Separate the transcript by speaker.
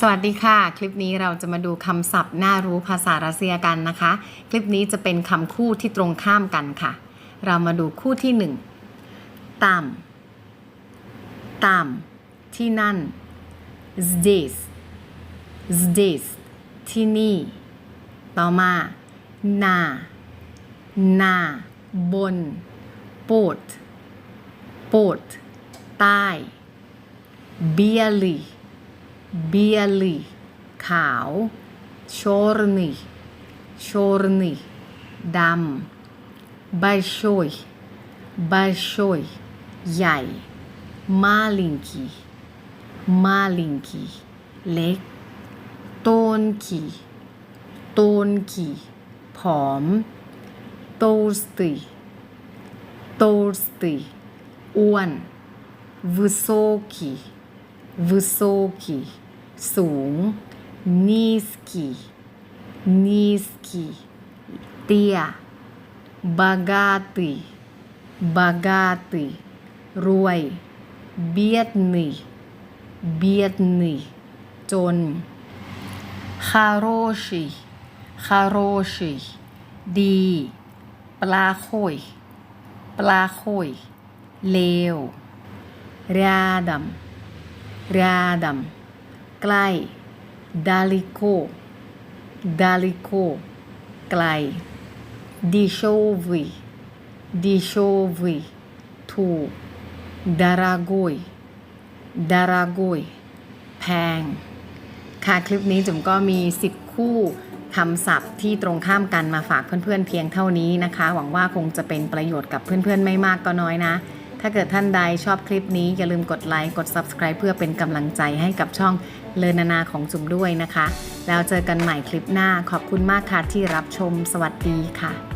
Speaker 1: สวัสดีค่ะ คลิปนี้เราจะมาดูคำศัพท์น่ารู้ภาษารัสเซียกันนะคะ คลิปนี้จะเป็นคำคู่ที่ตรงข้ามกันค่ะ เรามาดูคู่ที่หนึ่งตามตามที่นั่น здесь здесь ที่นี่ ต่อมานานาบนโปดโปดใต้ білий білий ขาว чорний чорний ดำ большой большой ใหญ่ маленький маленький เล็ก тонкий тонкий ผอม толстый толстый อ้วน высокий высокий สูง низкий низкий เตี้ย богатый богатый รวย бедный бедный จน хороший хороший ดี плохой плохой เลว рядом рядом ใกล้ далеко далеко ไกล дешевый дешевый ถูก дорогой дорогой แพง ค่ะคลิปนี้จุ๋มก็มี 10 คู่คำศัพท์ที่ตรงข้ามกันมาฝากเพื่อนๆเพียงเท่านี้นะคะ หวังว่าคงจะเป็นประโยชน์กับเพื่อนๆไม่มากก็น้อยนะ ถ้าเกิดท่านใดชอบคลิปนี้อย่าลืมกดไลค์กด Subscribe เพื่อเป็นกำลังใจให้กับช่องเลนานาของจุ๋มด้วยนะคะ แล้วเจอกันใหม่คลิปหน้าขอบคุณมากค่ะที่รับชมสวัสดีค่ะ